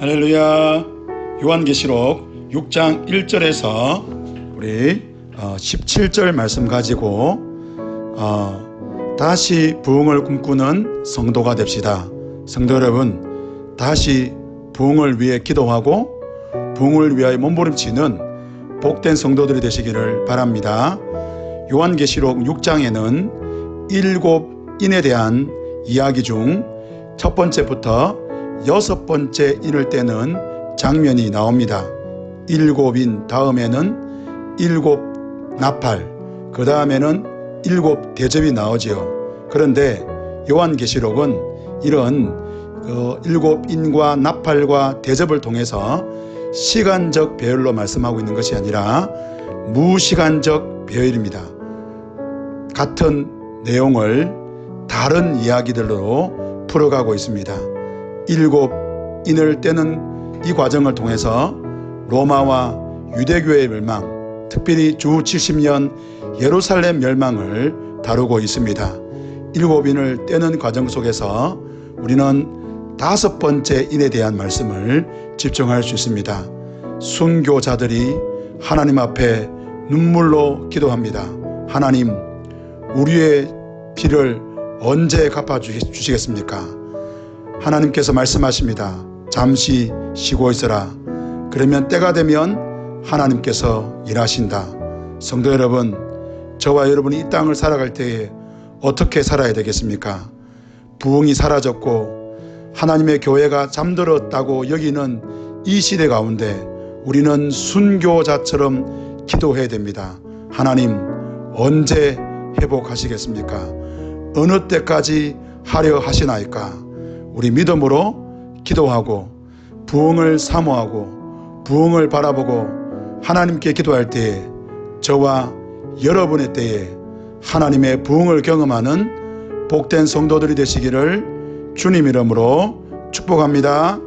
할렐루야. 요한계시록 6장 1절에서 우리 17절 말씀 가지고 어, 다시 부흥을 꿈꾸는 성도가 됩시다. 성도 여러분, 다시 부흥을 위해 기도하고 부흥을 위하여 몸부림치는 복된 성도들이 되시기를 바랍니다. 요한계시록 6장에는 일곱 인에 대한 이야기 중 첫 번째부터 여섯 번째 인을 떼는 장면이 나옵니다. 일곱인 다음에는 일곱 나팔, 그 다음에는 일곱 대접이 나오지요. 그런데 요한계시록은 이런 그 일곱 인과 나팔과 대접을 통해서 시간적 배열로 말씀하고 있는 것이 아니라 무시간적 배열입니다. 같은 내용을 다른 이야기들로 풀어가고 있습니다. 일곱 인을 떼는 이 과정을 통해서 로마와 유대교의 멸망, 특별히 주 70년 예루살렘 멸망을 다루고 있습니다. 일곱 인을 떼는 과정 속에서 우리는 다섯 번째 인에 대한 말씀을 집중할 수 있습니다. 순교자들이 하나님 앞에 눈물로 기도합니다. 하나님, 우리의 피를 언제 갚아 주시겠습니까? 하나님께서 말씀하십니다. 잠시 쉬고 있어라. 그러면 때가 되면 하나님께서 일하신다. 성도 여러분, 저와 여러분이 이 땅을 살아갈 때에 어떻게 살아야 되겠습니까? 부흥이 사라졌고 하나님의 교회가 잠들었다고 여기는 이 시대 가운데 우리는 순교자처럼 기도해야 됩니다. 하나님, 언제 회복하시겠습니까? 어느 때까지 하려 하시나이까? 우리 믿음으로 기도하고 부흥을 사모하고 부흥을 바라보고 하나님께 기도할 때에 저와 여러분의 때에 하나님의 부흥을 경험하는 복된 성도들이 되시기를 주님 이름으로 축복합니다.